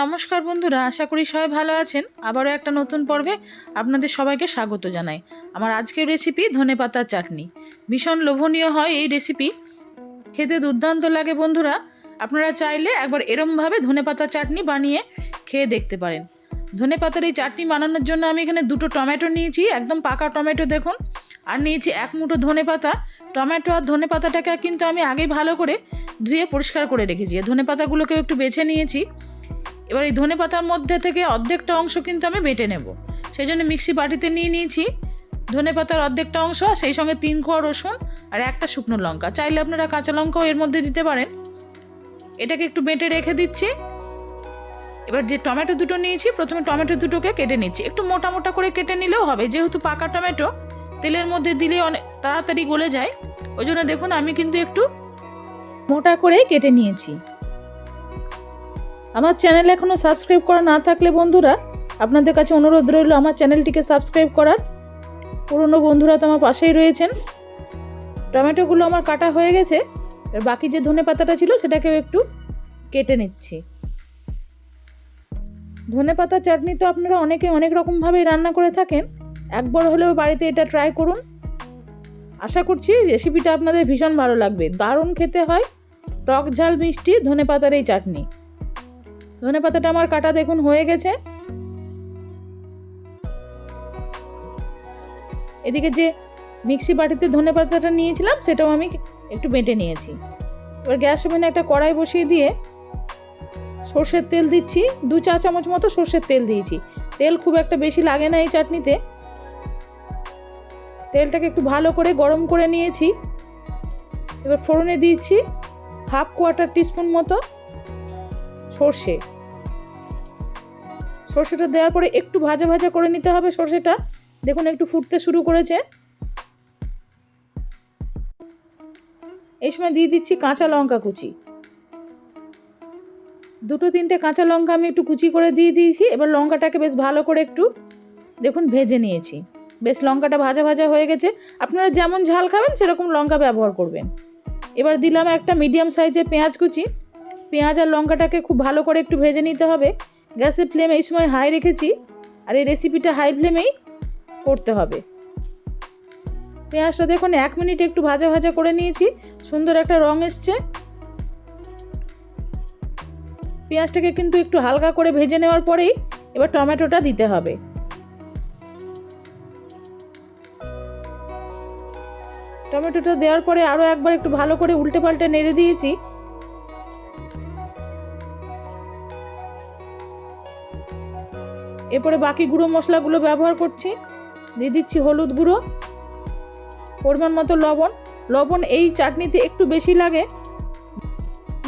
নমস্কার বন্ধুরা, আশা করি সবাই ভালো আছেন। আবারও একটা নতুন পর্বে আপনাদের সবাইকে স্বাগত জানাই। আমার আজকের রেসিপি ধনেপাতার চাটনি। ভীষণ লোভনীয় হয় এই রেসিপি খেতে দুর্দান্ত লাগে বন্ধুরা। আপনারা চাইলে একবার এরমভাবে ধনে ধনেপাতার চাটনি বানিয়ে খেয়ে দেখতে পারেন। ধনেপাতার এই চাটনি বানানোর জন্য আমি এখানে দুটো টমেটো নিয়েছি, একদম পাকা টমেটো দেখুন। আর নিয়েছি এক মুঠো ধনেপাতা টমেটো আর ধনেপাতাটাকে কিন্তু আমি আগেই ভালো করে ধুয়ে পরিষ্কার করে রেখেছি। ধনেপাতাগুলোকেও একটু বেছে নিয়েছি। এবার এই ধনে পাতার মধ্যে থেকে অর্ধেকটা অংশ কিন্তু আমি বেটে নেব। সেই জন্য মিক্সি বাটিতে নিয়ে নিয়েছি ধনে পাতার অর্ধেকটা অংশ, সেই সঙ্গে তিন কোয়া রসুন আর একটা শুকনো লঙ্কা। চাইলে আপনারা কাঁচা লঙ্কাও এর মধ্যে দিতে পারেন। এটাকে একটু বেটে রেখে দিচ্ছি। এবার যে টমেটো দুটো নিয়েছি, প্রথমে টমেটো দুটোকে কেটে নিচ্ছি। একটু মোটা মোটা করে কেটে নিলেও হবে, যেহেতু পাকা টমেটো, তেলের মধ্যে দিলে অনেক তাড়াতাড়ি গলে যায়। ওই জন্য দেখুন আমি কিন্তু একটু মোটা করে কেটে নিয়েছি। আমার চ্যানেল এখনও সাবস্ক্রাইব করা না থাকলে বন্ধুরা, আপনাদের কাছে অনুরোধ রইল আমার চ্যানেলটিকে সাবস্ক্রাইব করার। পুরনো বন্ধুরা তো আমার পাশেই রয়েছেন। টমেটোগুলো আমার কাটা হয়ে গেছে। এবার বাকি যে ধনে পাতাটা ছিল সেটাকেও একটু কেটে নিচ্ছি। ধনে পাতার চাটনি তো আপনারা অনেকে অনেক রকমভাবেই রান্না করে থাকেন। একবার হলেও বাড়িতে এটা ট্রাই করুন। আশা করছি রেসিপিটা আপনাদের ভীষণ ভালো লাগবে। দারুণ খেতে হয়। টক ঝাল মিষ্টি ধনে পাতার এই চাটনি। ধনে পাতাটা আমার কাটা দেখুন, হয়ে গেছে। এদিকে যে মিক্সি বাটিতে ধনে পাতাটা নিয়েছিলাম, সেটাও আমি একটু বেটে নিয়েছি। এবার গ্যাস ওভেনে একটা কড়াই বসিয়ে দিয়ে সর্ষের তেল দিচ্ছি। দু চা চামচ মতো সর্ষের তেল দিয়েছি। তেল খুব একটা বেশি লাগে না এই চাটনিতে। তেলটাকে একটু ভালো করে গরম করে নিয়েছি। এবার ফোড়নে দিয়েছি হাফ কোয়ার্টার টিস্পুন মতো সর্ষে। সর্ষেটা দেওয়ার পরে একটু ভাজা ভাজা করে নিতে হবে সর্ষেটা। দেখুন, একটু ফুটতে শুরু করেছে। এই সময় দিয়ে দিচ্ছি কাঁচা লঙ্কা কুচি। দুটো তিনটে কাঁচা লঙ্কা আমি একটু কুচি করে দিয়ে দিয়েছি। এবার লঙ্কাটাকে বেশ ভালো করে একটু, দেখুন, ভেজে নিয়েছি। বেশ লঙ্কাটা ভাজা ভাজা হয়ে গেছে। আপনারা যেমন ঝাল খাবেন, সেরকম লঙ্কা ব্যবহার করবেন। এবার দিলাম একটা মিডিয়াম সাইজের পেঁয়াজ কুচি। পেঁয়াজ আর লঙ্কাটাকে খুব ভালো করে একটু ভেজে নিতে হবে। গ্যাসের ফ্লেম এই সময় হাই রেখেছি আর এই রেসিপিটা হাই ফ্লেমেই করতে হবে। পেঁয়াজটা দেখুন, এক মিনিট একটু ভাজা ভাজা করে নিয়েছি, সুন্দর একটা রং এসছে। পেঁয়াজটাকে কিন্তু একটু হালকা করে ভেজে নেওয়ার পরেই এবার টমেটোটা দিতে হবে। টমেটোটা দেওয়ার পরে আরও একবার একটু ভালো করে উল্টে পাল্টে নেড়ে দিয়েছি। এরপরে বাকি গুঁড়ো মশলাগুলো ব্যবহার করছি। দিয়ে দিচ্ছি হলুদ গুঁড়ো, পরিমাণ মতো লবণ। লবণ এই চাটনিতে একটু বেশি লাগে।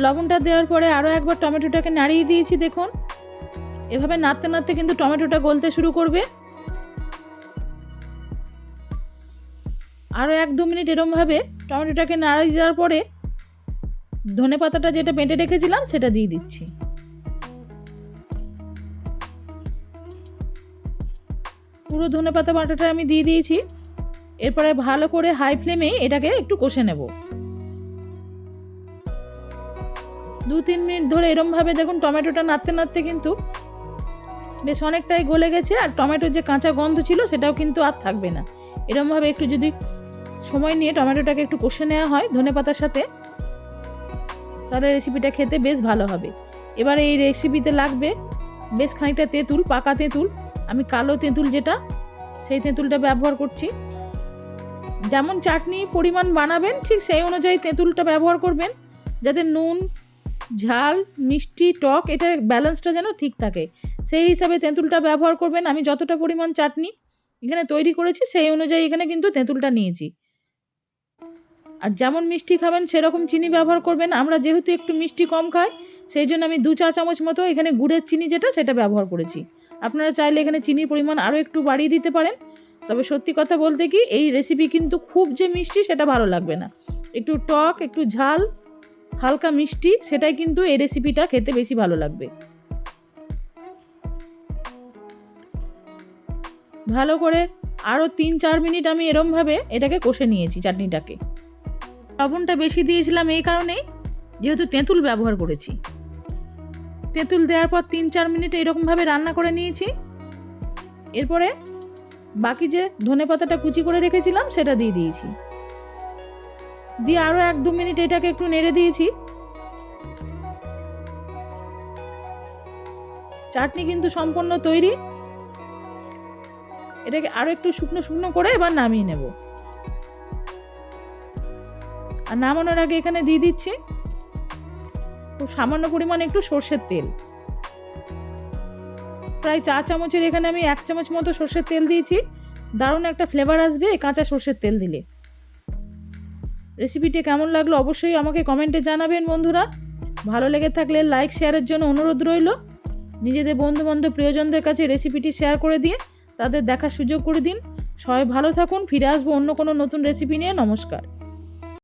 লবণটা দেওয়ার পরে আরও একবার টমেটোটাকে নাড়িয়ে দিয়েছি, দেখুন। এভাবে নাড়তে নাড়তে কিন্তু টমেটোটা গলতে শুরু করবে। আরও এক দু মিনিট এরমভাবে টমেটোটাকে নাড়িয়ে দেওয়ার পরে ধনে পাতাটা যেটা বেটে রেখেছিলাম, সেটা দিয়ে দিচ্ছি। পুরো ধনে পাতা বাটাটা আমি দিয়ে দিয়েছি। এরপরে ভালো করে হাই ফ্লেমে এটাকে একটু কষে নেব। দু তিন মিনিট ধরে এরমভাবে দেখুন টমেটোটা নাড়তে নাড়তে কিন্তু বেশ অনেকটাই গলে গেছে আর টমেটোর যে কাঁচা গন্ধ ছিল সেটাও কিন্তু আর থাকবে না। এরমভাবে একটু যদি সময় নিয়ে টমেটোটাকে একটু কষে নেওয়া হয় ধনে পাতার সাথে, তাহলে রেসিপিটা খেতে বেশ ভালো হবে। এবার এই রেসিপিতে লাগবে বেশ খানিকটা তেঁতুল, পাকা তেঁতুল আমি কালো তেঁতুল যেটা, সেই তেঁতুলটা ব্যবহার করছি। যেমন চাটনি পরিমাণ বানাবেন, ঠিক সেই অনুযায়ী তেঁতুলটা ব্যবহার করবেন। যাতে নুন, ঝাল, মিষ্টি, টক এটার ব্যালেন্সটা যেন ঠিক থাকে। সেই হিসাবে তেঁতুলটা ব্যবহার করবেন। আমি যতটা পরিমাণ চাটনি এখানে তৈরি করেছি, সেই অনুযায়ী এখানে কিন্তু তেঁতুলটা নিয়েছি। আর যেমন মিষ্টি খাবেন, সেরকম চিনি ব্যবহার করবেন। আমরা যেহেতু একটু মিষ্টি কম খাই, সেই জন্য আমি দু চা চামচ মতো এখানে গুড়ের চিনি যেটা, সেটা ব্যবহার করেছি। আপনারা চাইলে এখানে চিনির পরিমাণ আরও একটু বাড়িয়ে দিতে পারেন। তবে সত্যি কথা বলতে কি, এই রেসিপি কিন্তু খুব যে মিষ্টি সেটা ভালো লাগবে না। একটু টক, একটু ঝাল, হালকা মিষ্টি, সেটাই কিন্তু এই রেসিপিটা খেতে বেশি ভালো লাগবে। ভালো করে আরও তিন চার মিনিট আমি এরমভাবে এটাকে কষে নিয়েছি চাটনিটাকে। লবণটা বেশি দিয়েছিলাম এই কারণেই, যেহেতু তেঁতুল ব্যবহার করেছি। তেঁতুল দেওয়ার পর তিন চার মিনিট এরকমভাবে রান্না করে নিয়েছি। এরপরে বাকি যে ধনে পাতাটা কুচি করে রেখেছিলাম, সেটা দিয়ে দিয়েছি। দিয়ে আরও এক দু মিনিট এটাকে একটু নেড়ে দিয়েছি। চাটনি কিন্তু সম্পূর্ণ তৈরি। এটাকে আরও একটু শুকনো শুকনো করে এবার নামিয়ে নেব। আর নামানোর আগে এখানে দিয়ে দিচ্ছি সামান্য পরিমাণে একটু সর্ষের তেল। প্রায় চা চামচের এখানে আমি এক চামচ মতো সর্ষের তেল দিয়েছি। দারুণ একটা ফ্লেভার আসবে এই কাঁচা সর্ষের তেল দিলে। রেসিপিটি কেমন লাগল অবশ্যই আমাকে কমেন্টে জানাবেন বন্ধুরা। ভালো লেগে থাকলে লাইক শেয়ারের জন্য অনুরোধ রইল। নিজেদের বন্ধু বান্ধব প্রিয়জনদের কাছে রেসিপিটি শেয়ার করে দিয়ে তাদের দেখার সুযোগ করে দিন। সবাই ভালো থাকুন, ফিরে আসব অন্য কোনো নতুন রেসিপি নিয়ে। নমস্কার।